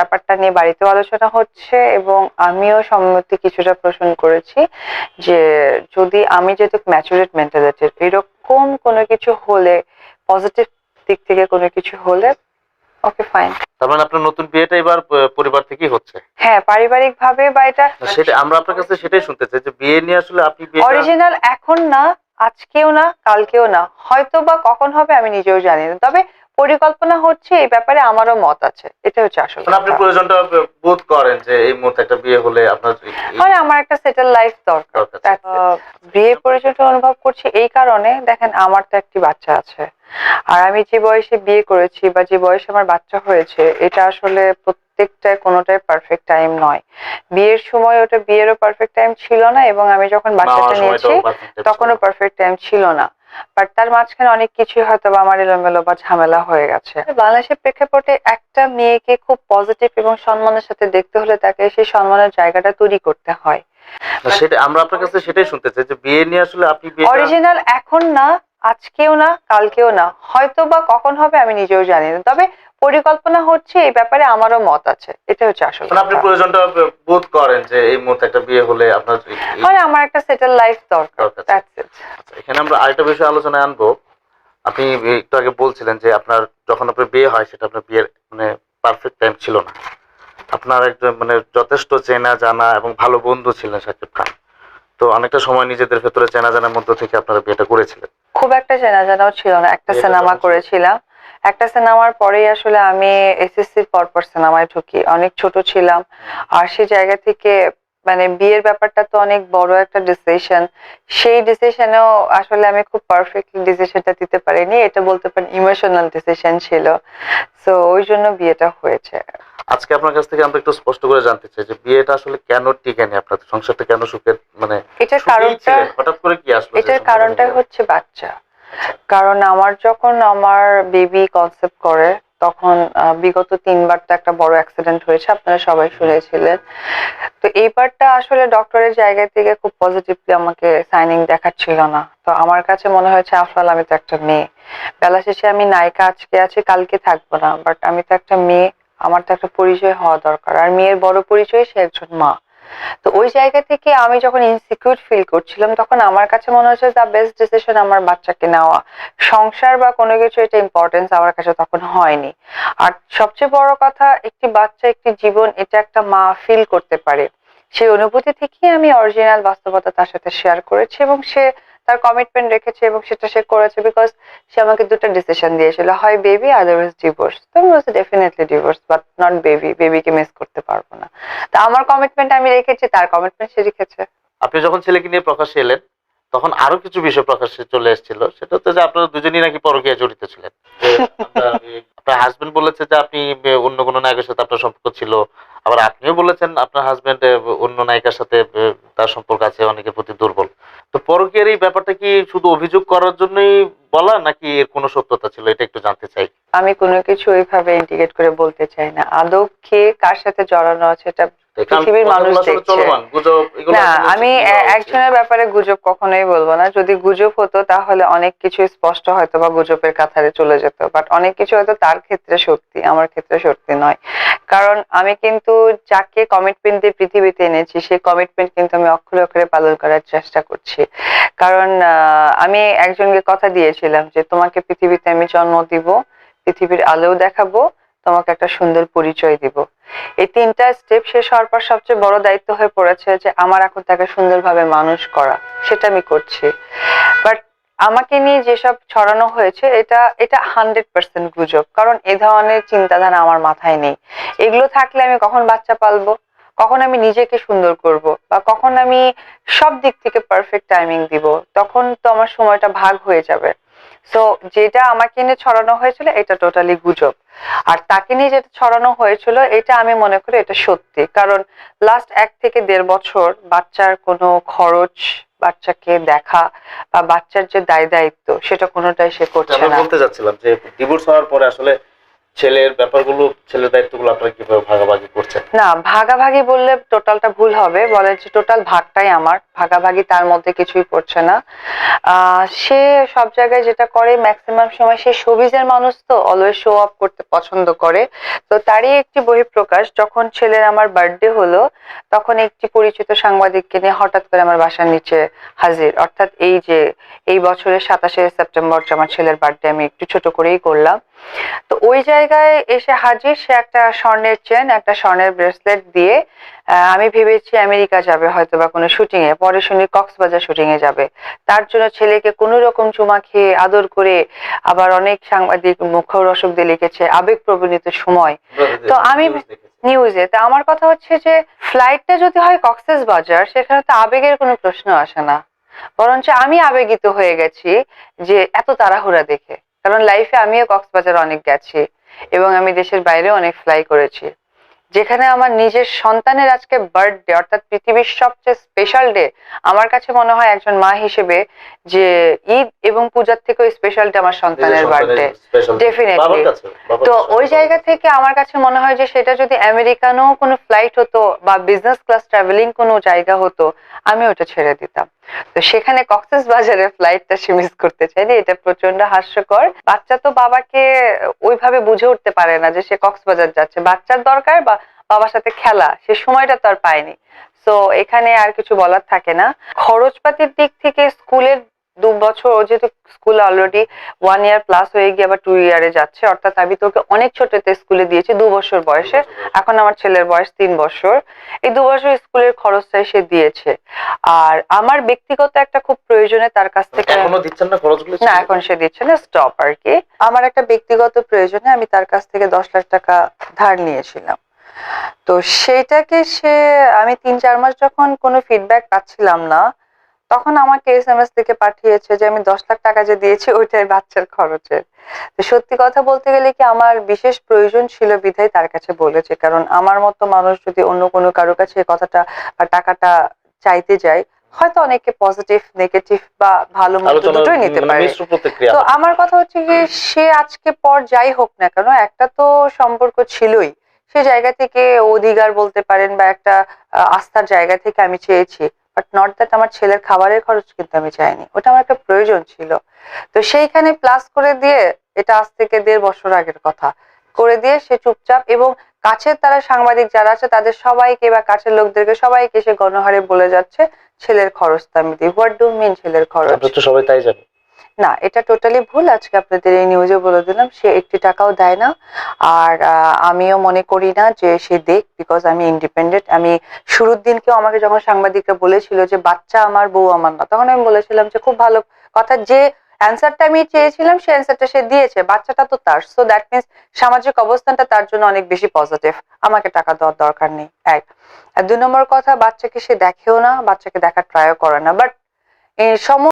ব্যাপারটা নিয়ে বাড়িতেও আলোচনা হচ্ছে এবং আমিও সম্মতি কিছুটা পোষণ করেছি যে যদি আমি যেহেতু ম্যাচুরেট মেন্টালিটির এরকম কোনো কিছু হলে পজিটিভ দিক থেকে কোনো কিছু হলে ওকে ফাইন তার মানে আপনার নতুন বিয়েটা এবার পরিবার থেকেই হচ্ছে? হ্যাঁ পারিবারিক ভাবে বা এটা সেটা আমরা আপনার কাছে সেটাই শুনতে চাই যে বিয়ে নিয়ে আসলে আপনি অরিজিনাল এখন না আজকেও না কালকেও না। হয়তো বা কখন হবে আমি নিজেও জানি না। তবে পরিকল্পনা হচ্ছে এই ব্যাপারে আমারও মত আছে। এটা হচ্ছে আসল মানে আপনি প্রয়োজনটা বোধ করেন যে এই মুহূর্তে একটা বিয়ে হলে আপনার মানে আমার একটা সেটেল লাইফ দরকার. আহ, বিয়ে পরিচয়টা অনুভব করছি এই কারণে। দেখেন আমার তো একটি বাচ্চা আছে। আর আমি যে বয়সে বিয়ে করেছি বা যে বয়সে আমার বাচ্চা হয়েছে এটা আসলে প্রত্যেকটা কোনোটাই পারফেক্ট টাইম নয়। বিয়ের সময় ওটা বিয়েরও পারফেক্ট টাইম ছিল না এবং আমি যখন বাচ্চাটা নিয়েছি। তখনও পারফেক্ট টাইম ছিল না। বাট তার মাঝখানে অনেক কিছুই হয়তো বা আমার এলোমেলো বা ঝামেলা হয়ে গেছে। বাংলাদেশের প্রেক্ষাপটে একটা মেয়েকে খুব পজিটিভ এবং সম্মানের সাথে দেখতে হলে তাকে সেই সম্মানের জায়গাটা তৈরি করতে হয়। সেটা আমরা আপনার কাছে সেটাই শুনতে চাই যে বিয়ে নিয়ে আসলে আপনি অরিজিনাল এখন না আজকেও না কালকেও না। হয়তো বা কখন হবে আমি নিজেও জানি না। তবে পরিকল্পনা হচ্ছে এই ব্যাপারে আমারও মত আছে। এটা হচ্ছে আসল মানে আপনি প্রয়োজনটা বোধ করেন যে এই মুহূর্তে একটা বিয়ে হলে আপনার মানে আমার একটা সেটেল লাইফ দরকার. আচ্ছা, এখানে আমরা আরেকটা বিষয় আলোচনায় আনব। আপনি একটু আগে বলছিলেন যে আপনার যখন আপনার বিয়ে হয় সেটা আপনার বিয়ের মানে পারফেক্ট টাইম ছিল না। আপনার একজন মানে যথেষ্ট চেনা জানা এবং ভালো বন্ধু ছিলেন সাকিব খান। তো অনেকটা সময় নিজেদের ভেতরে চেনা জানার মধ্যে থেকে আপনারা বিয়েটা করেছিলেন। খুব একটা চেনা জানাও ছিল না একটা সিনেমা করেছিলাম। একটা সিনেমার পরেই আসলে আমি এসএসসির পরপর সিনেমায় ঢুকি। অনেক ছোট ছিলাম। আর সেই জায়গা থেকে মানে বিয়ের ব্যাপারটা তো অনেক বড় একটা ডিসিশন সেই ডিসিশনেও আসলে আমি খুব পারফেক্টলি ডিসিশনটা দিতে পারিনি। এটা বলতে পারেন ইমোশনাল ডিসিশন ছিল। সো ওই জন্য বিয়েটা হয়েছে। আজকে আপনার কাছ থেকে আমরা একটু স্পষ্ট করে জানতে চাই যে বিয়েটা আসলে কেন টিকেনি আপনাদের সংসারটা কেন সুখের মানে এটার কারণটা হঠাৎ করে কি আসলো এটার সংসারে কারণটাই হচ্ছে বাচ্চা। কারণ আমার যখন আমার বেবি কনসেপ্ট করে তখন বিগত তিনবার তো একটা বড় অ্যাক্সিডেন্ট হয়েছে, আপনারা সবাই শুনেছিলেন। তো এইবারটা আসলে ডক্টরের জায়গা থেকে খুব পজিটিভলি আমাকে সাইনিং দেখাচ্ছিল না। তো আমার কাছে মনে হয়েছে আফরাল আমি তো একটা মেয়ে। বেলা শেষে আমি নায়িকা আজকে আছি, কালকে থাকব না। বাট আমি তো একটা মেয়ে, আমার তো একটা পরিচয় হওয়া দরকার। আর মেয়ের বড় পরিচয় সে একজন মা। তো ওই জায়গা থেকে আমি যখন ইনসিকিউর ফিল করছিলাম, তখন আমার কাছে মনে হচ্ছে দ্য বেস্ট ডিসিশন আমার বাচ্চাকে নেওয়া। সংসার বা কোনো কিছু এটা ইম্পর্টেন্স আমার কাছে তখন হয়নি। আর সবচেয়ে বড় কথা, একটি বাচ্চা, একটি জীবন, এটা একটা মা ফিল করতে পারে। সেই অনুভূতি থেকেই আমি অরিজিনাল বাস্তবতা তার সাথে শেয়ার করেছি এবং সে তার কমিটমেন্ট রেখেছে এবং সেটা সে করেছে বিকজ সে আমাকে দুটো ডিসিশন দিয়েছিল, হয় বেবি আদারওয়াইজ ডিভোর্স তো আমি বলছি definitely divorce but not baby বেবিকে মিস করতে পারব না। তা আমার কমিটমেন্ট আমি রেখেছি, তার কমিটমেন্ট সে রেখেছে। আপনি যখন ছেলেকে নিয়ে প্রকাশ্যে এলেন, তখন আরও কিছু বিষয় প্রকাশ্যে চলে এসেছিল, সেটা হচ্ছে যে আপনারা দুজনই নাকি পরকীয়া জড়িত ছিলেন। আপনার হাজবেন্ড বলেছে যে আপনি অন্য কোনো নায়কের সাথে আপনার সম্পর্ক ছিল, আবার আপনিও বলেছেন আপনার হাজবেন্ড অন্য নায়িকার সাথে তার সম্পর্ক আছে অনেকের প্রতি দুর্বল। তো পরকীয়ার এই ব্যাপারটা কি শুধু অভিযোগ করার জন্যই বলা নাকি এর কোনো সত্যতা ছিল? এটা একটু জানতে চাই। আমি কোনো কিছু ওইভাবে ইন্ডিকেট করে বলতে চাই না। আদৌ কে কার সাথে জড়ানো আছে এটা পৃথিবীর মানুষ দেখছে। না আমি। একজনের ব্যাপারে গুজব কখনোই বলব না। যদি গুজব হতো তাহলে অনেক কিছু স্পষ্ট হয়তো বা গুজবের কাতারে চলে যেত। বাট অনেক কিছু হয়তো তার ক্ষেত্রে সত্যি আমার ক্ষেত্রে সত্যি নয়। কারণ আমি কিন্তু যাকে কমিটমেন্ট দিয়ে পৃথিবীতে এনেছি সেই কমিটমেন্ট কিন্তু আমি অক্ষরে অক্ষরে পালন করার চেষ্টা করছি। কারণ আমি একজনকে কথা দিয়েছিলাম যে, তোমাকে পৃথিবীতে আমি জন্ম দিব, পৃথিবীর আলোও দেখাবো, তোমাকে একটা সুন্দর পরিচয় দিব। এই তিনটা স্টেপ শেষ হওয়ার পর সবচেয়ে বড় দায়িত্ব হয়ে পড়েছে যে, আমার এখন তাকে সুন্দরভাবে মানুষ করা। সেটা আমি করছি। বাট আমাকে নিয়ে যেসব ছড়ানো হয়েছে, এটা এটা হান্ড্রেড পার্সেন্ট গুজব। কারণ এ ধরনের চিন্তাধারা আমার মাথায় নেই। এগুলো থাকলে আমি কখন বাচ্চা পালবো? কখন আমি নিজেকে সুন্দর করব বা কখন আমি সব দিক থেকে পারফেক্ট টাইমিং দিব তখন তো আমার সময়টা ভাগ হয়ে যাবে। সো যেটা আমাকে নিয়ে ছড়ানো হয়েছিল এটা টোটালি গুজব। আর তাকে নিয়ে যেটা ছড়ানো হয়েছিল এটা আমি মনে করি এটা সত্যি। কারণ লাস্ট এক থেকে দেড় বছর বাচ্চার কোনো খরচ বাচ্চাকে দেখা বা বাচ্চার যে দায় দায়িত্ব সেটা কোনোটাই সে করছে না। বলতে যাচ্ছিলাম যে ডিভোর্স হওয়ার পরে আসলে ছেলের ব্যাপারগুলো, ছেলের দায়িত্বগুলো আপনারা কীভাবে ভাগাভাগি করছেন? না, ভাগাভাগি বললে টোটালটা ভুল হবে। বলে যে টোটাল ভাগটাই আমার। ভাগাভাগি তার মধ্যে কিছুই পড়ছে না। সে সব জায়গায় যেটা করে ম্যাক্সিমাম সময় সে শোবিজের মানুষ তো অলওয়েজ শো অফ করতে পছন্দ করে। তো তারই একটি বহিঃপ্রকাশ, যখন ছেলের আমার বার্থডে হলো, তখন একটি পরিচিত সাংবাদিককে নিয়ে হঠাৎ করে আমার বাসার নিচে হাজির। অর্থাৎ এই যে, এই বছরের সাতাশে সেপ্টেম্বর যে আমার ছেলের বার্থডে আমি একটু ছোট করেই করলাম। তো ওই জায়গায় এসে হাজির সে একটা স্বর্ণের চেন একটা স্বর্ণের ব্রেসলেট দিয়ে আমি ভেবেছি আমেরিকা যাবে হয়তো বা কোনো শুটিং এ। পরে শুনি কক্সবাজার শুটিং এ যাবে। তার জন্য ছেলেকে কোনো রকম চুমা খেয়ে আদর করে আবার অনেক সাংবাদিক মুখরসক দিয়ে লিখেছে আবেগ প্রবণিত সময়। তো আমি- নিউজে তা আমার কথা হচ্ছে যে ফ্লাইটটা যদি হয় কক্সেস বাজার সেখানে তো আবেগের কোনো প্রশ্ন আসে না। বরঞ্চ আমি আবেগিত হয়ে গেছি যে এত তাড়াহুড়া দেখে। কারণ লাইফে আমিও কক্সবাজার অনেক গেছি। এবং আমি দেশের বাইরে অনেক ফ্লাই করেছি। যেখানে আমার নিজের সন্তানের আজকে বার্থডে অর্থাৎ পৃথিবীর সবচেয়ে স্পেশাল ডে আমার কাছে মনে হয় একজন মা হিসেবে যে ঈদ এবং পূজার থেকেও স্পেশাল ডে আমার সন্তানের বার্থডে Definitely. তো ওই জায়গা থেকে আমার কাছে মনে হয় যে সেটা যদি আমেরিকানও কোনো ফ্লাইট হতো বা বিজনেস ক্লাস ট্রাভেলিং কোনো জায়গা হতো আমি ওটা ছেড়ে দিতাম। তো সেখানে কক্সেস বাজারে ফ্লাইটটা সে মিস করতে চাইনি এটা প্রচণ্ড হাস্যকর। বাচ্চা তো বাবাকে ওইভাবে বুঝে উঠতে পারে না যে সে কক্সবাজার যাচ্ছে। বাচ্চার দরকার বা বাবার সাথে খেলা সে সময়টা তো আর পায়নি। তো এখানে আর কিছু বলার থাকে না। খরচপাতির দিক থেকে স্কুলের দু বছর ও যেহেতু school already one year plus হয়ে গিয়ে আবার টু ইয়ারে যাচ্ছে অর্থাৎ আমি তোকে অনেক ছোটতে স্কুলে দিয়েছি দু বছর বয়সে। এখন আমার ছেলের বয়স তিন বছর। এই দু বছর স্কুলের খরচটাই সে দিয়েছে। আর আমার ব্যক্তিগত একটা খুব প্রয়োজনে তার কাছ থেকে না এখন সে দিচ্ছে না স্টপ আর কি। আমার একটা ব্যক্তিগত প্রয়োজনে আমি তার কাছ থেকে দশ লাখ টাকা ধার নিয়েছিলাম। তো সেইটাকে সে আমি তিন চার মাস যখন কোনো ফিডব্যাক পাচ্ছিলাম না তখন আমাকে এস এম এস থেকে পাঠিয়েছে যে আমি দশ লাখ টাকা যে দিয়েছি ওইটাই বাচ্চার খরচের তো সত্যি কথা বলতে গেলে কি আমার বিশেষ প্রয়োজন ছিল বিধায় তার কাছে বলেছে। কারণ আমার মতো মানুষ যদি অন্য কোনো কারও কাছে কথাটা বা টাকাটা চাইতে যায় হয়তো অনেকে পজিটিভ নেগেটিভ বা ভালো মন্দ আলোচনা দুটোই নিতে মানে পারে। তো আমার কথা হচ্ছে কি সে আজকে পর যাই হোক না কেন একটা তো সম্পর্ক ছিলই। সে জায়গা থেকে অধিকার বলতে পারেন বা একটা আস্থার জায়গা থেকে আমি চেয়েছি। বাট নট দ্যাট আমার ছেলের খাবারের খরচ কিন্তু আমি চাইনি। ওটা আমার একটা প্রয়োজন ছিল। তো সেইখানে প্লাস করে দিয়ে এটা আজ থেকে দেড় বছর আগের কথা। করে দিয়ে সে চুপচাপ এবং কাছের তারা সাংবাদিক যারা আছে, তাদের সবাইকে বা কাছের লোকদেরকে সবাইকে সে গণহারে বলে যাচ্ছে, ছেলের খরচটা আমি দিই হোয়াট ডু মিন ছেলের খরচ? সবাই তাই জানি। না, এটা টোটালি ভুল। আজকে আপনাদের এই নিউজে বলে দিলাম, সে একটি টাকাও দেয় না। আর আমিও মনে করি না যে সে দেখ বিকজ আমি ইন্ডিপেন্ডেন্ট আমি শুরুর দিনকেও আমাকে যখন সাংবাদিকরা বলেছিল যে, বাচ্চা আমার, বউ আমার না, তখন আমি বলেছিলাম যে, খুব ভালো কথা। যে অ্যান্সারটা আমি চেয়েছিলাম সেই অ্যান্সারটা সে দিয়েছে। বাচ্চাটা তো তার। সো দ্যাট মিনস সামাজিক অবস্থানটা তার জন্য অনেক বেশি পজিটিভ আমাকে টাকা দেওয়ার দরকার নেই। এক। দুই নম্বর কথা, বাচ্চাকে সে দেখেও না, বাচ্চাকে দেখার ট্রাইও করে না। বাট সম